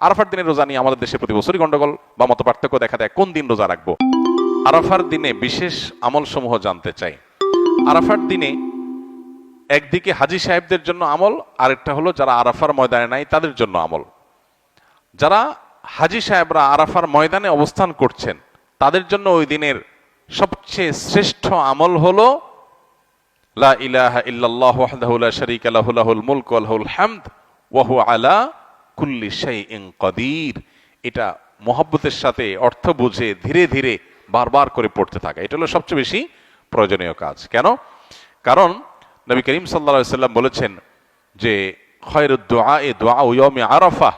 আরাফার দিনের রোজা নিয়ে আমাদের দেশে প্রতি বছরই গন্ডগোল বা মত পার্থক্য দেখা দেয়। কোন দিন রোজা রাখব? আরাফার দিনে বিশেষ আমল সমূহ জানতে চাই। আরাফার দিনে একদিকে হাজি সাহেবদের জন্য আমল, আরেকটা হলো যারা আরাফার ময়দানে নাই, তাদের জন্য আমল। যারা হাজি সাহেবরা আরাফার ময়দানে অবস্থান করছেন, তাদের জন্য ওই দিনের সবচেয়ে শ্রেষ্ঠ আমল হলো, লা ইলাহা ইল্লাল্লাহ ওয়াহদাহু লা শারীকা লাহু, লাহুল মুলকু ওয়া লাহুল হামদ, ওয়া হুয়া আলা কুল্লি শাইইন কদির। এটা মোহাব্বতের সাথে অর্থ বুঝে ধীরে ধীরে বারবার করে পড়তে থাকা। এটা হলো সবচেয়ে বেশি প্রয়োজনীয় কাজ। কেন? কারণ নবী করিম আলাইহি সাল্লাম বলেছেন যে, খয়রুদ দুআ এ দোয়া ইয়াউমি আরাফা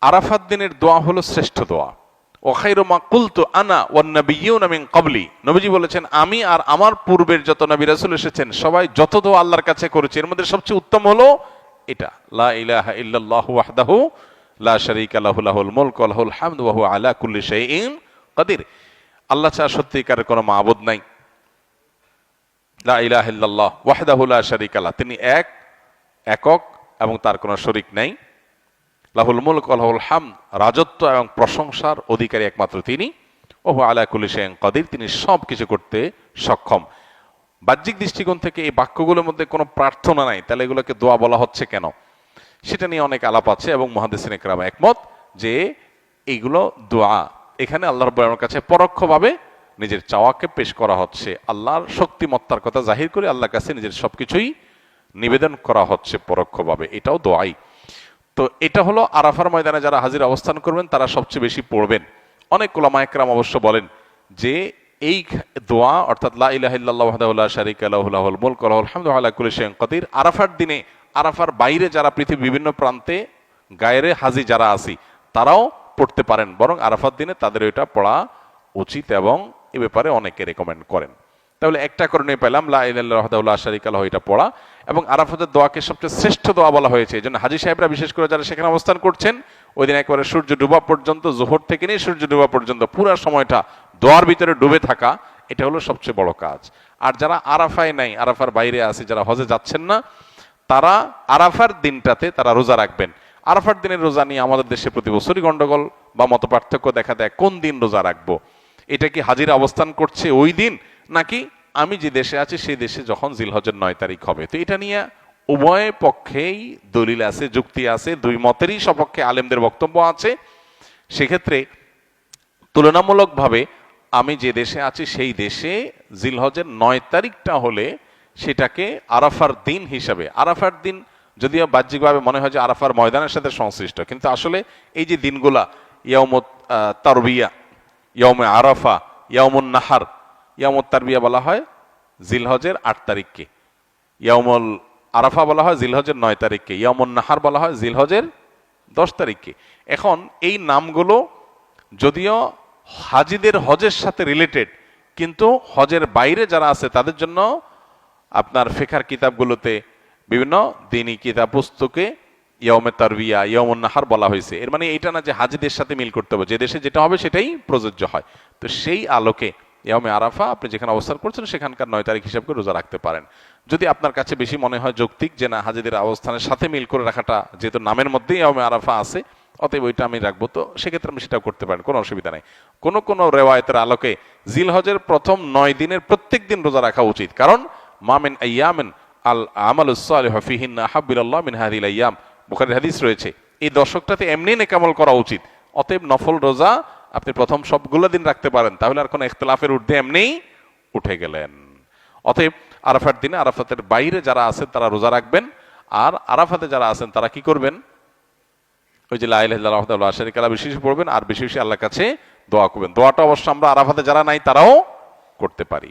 আরাফাত দিনের দোয়া হলো শ্রেষ্ঠ দোয়া। ও খাইরুমা কুলতু আনা ওয়ান নাবিয়্যুনা মিন ক্বাবলি। নবীজি বলেছেন, আমি আর আমার পূর্বের যত নবী রাসূল এসেছেন, সবাই যত দোয়া আল্লাহর কাছে করেছে, এর মধ্যে সবচেয়ে উত্তম হলো এটা কুল্লি শাইইন আল্লাহ কোনো মাবুদ নাই। তিনি এক, একক এবং তার কোনো শরিক নাই। লাহুল মুলক লাহুল হাম রাজত্ব এবং প্রশংসার অধিকারী একমাত্র তিনি। ওহু আলা কুলি শেন কদির, তিনি সব কিছু করতে সক্ষম। বাহ্যিক দৃষ্টিকোণ থেকে এই বাক্যগুলোর মধ্যে কোনো প্রার্থনা নাই, তাহলে এগুলোকে দোয়া বলা হচ্ছে কেন? সেটা নিয়ে অনেক আলাপ আছে এবং মহাদেসিন একরাম একমত যে এইগুলো দোয়া। এখানে আল্লাহ রব্বুর কাছে পরোক্ষভাবে নিজের চাওয়াকে পেশ করা হচ্ছে। আল্লাহর শক্তিমত্তার কথা জাহির করে আল্লাহর কাছে নিজের সবকিছুই নিবেদন করা হচ্ছে পরোক্ষভাবে। এটাও দোয়াই। তো এটা হলো আরাফার ময়দানে যারা হাজির অবস্থান করবেন, তারা সবচেয়ে বেশি পড়বেন। অনেক কোলামা একরাম অবশ্য বলেন যে এই দোয়া, অর্থাৎ লা ইলাহা ইল্লাল্লাহু ওয়াহদাহু লা শারীকা লাহু, লাহুল মুলকু ওয়া লাহুল হামদু আলা কুল্লি শাইইন কাদির। আরাফার দিনে, আরাফার বাইরে যারা পৃথিবীর বিভিন্ন প্রান্তে গায়েরে হাজি যারা আছি, তারাও পড়তে পারেন, বরং আরাফার দিনে তাদের এটা পড়া উচিত এবং এ ব্যাপারে অনেকে রেকমেন্ড করেন। তাহলে একটা করণে পেলাম, লা ইলাহা ওয়াহদাহু লা শারীকা লাহু, এটা পড়া। এবং আরাফাতের দোয়াকে সবচেয়ে শ্রেষ্ঠ দোয়া বলা হয়েছে জন্য হাজি সাহেবরা বিশেষ করে যারা সেখানে অবস্থান করছেন, ওই দিন একবারে সূর্য ডুবা পর্যন্ত, জোহর থেকে নিয়ে সূর্য ডুবা পর্যন্ত, পুরো সময়টা দোয়ার ভিতরে ডুবে থাকা, এটা হলো সবচেয়ে বড় কাজ। আর যারা আরাফায় নাই, আরাফার বাইরে আছে, যারা হজে যাচ্ছেন না, তারা আরাফার দিনটাতে তারা রোজা রাখবেন। আরাফার দিনের রোজা নিয়ে আমাদের দেশে প্রতি বছরই গন্ডগোল বা মত পার্থক্য দেখা দেয়, কোন দিন রোজা রাখব? এটা কি হাজিরা অবস্থান করছে ওই দিন, নাকি আমি যে দেশে আছি, সেই দেশে যখন জিলহজের নয় তারিখ হবে? তো এটা নিয়ে উভয় পক্ষেই দলিল আছে, যুক্তি আছে, দুই মতেরই সপক্ষে আলেমদের বক্তব্য আছে। সেক্ষেত্রে তুলনামূলকভাবে আমি যে দেশে আছি, সেই দেশে জিলহজের নয় তারিখটা হলে সেটাকে আরাফার দিন হিসাবে, আরাফার দিন যদিও বাহ্যিকভাবে মনে হয় যে আরাফার ময়দানের সাথে সংশ্লিষ্ট, কিন্তু আসলে এই যে দিনগুলা ইয়মত তারবিয়া ইয়মে আরাফা ইয়মুন নাহার ইয়ামত তারবিয়া বলা হয় জিলহজের আট তারিখকে। ইয়ামল আরাফা বলা হয় জিলহজের নয় তারিখকে ইয়ামুন নাহার বলা হয় জিলহজের দশ তারিখকে। এখন এই নামগুলো যদিও হাজিদের হজের সাথে রিলেটেড কিন্তু হজের বাইরে যারা আছে, তাদের জন্য আপনার ফেখার কিতাবগুলোতে বিভিন্ন দিনই কিতাব পুস্তকে ইয়মে তারবিয়া নাহার বলা হয়েছে। এর মানে এইটা না যে হাজিদের সাথে মিল করতে হবে। যে দেশে যেটা হবে সেটাই প্রযোজ্য হয়। তো সেই আলোকে ইয়মে আরাফা আপনি যেখানে অবস্থান করছেন, সেখানকার নয় তারিখ হিসাব করে রোজা রাখতে পারেন। যদি আপনার কাছে বেশি মনে হয় যৌক্তিক যে না, হাজিদের অবস্থানের সাথে মিল করে রাখাটা যেহেতু নামের মধ্যেই ইয়মে আরাফা আছে অতএব ওইটা আমি রাখব। তো সেক্ষেত্রে আমি সেটাও করতে পারেন, কোনো অসুবিধা নেই। কোনো কোনো রেওয়ায়তের আলোকে জিলহজের প্রথম নয় দিনের প্রত্যেক দিন রোজা রাখা উচিত। কারণ মামিন আয়ামিন আল আমাল ফিহিন আহাবিল্লাহ মিন হাদিল আয়াম বুখারীর হাদিস রয়েছে, এই দশকটাতে এমনি নেকামল করা উচিত। অতএব নফল রোজা আপনি প্রথম সবগুলো দিন রাখতে পারেন, তাহলে আর কোনো ইখতলাফের ঊর্ধ্বে এমনিই উঠে গেলেন। অতএব আরাফার দিনে আরাফাতের বাইরে যারা আছেন তারা রোজা রাখবেন, আর আরাফাতে যারা আছেন তারা কি করবেন? ওই যে লাইল্লাহ আশারিকালা বেশি বেশি পড়বেন আর বেশি বেশি আল্লাহর কাছে দোয়া করবেন। দোয়াটা অবশ্য আমরা আরাফাতে যারা নাই তারাও করতে পারি।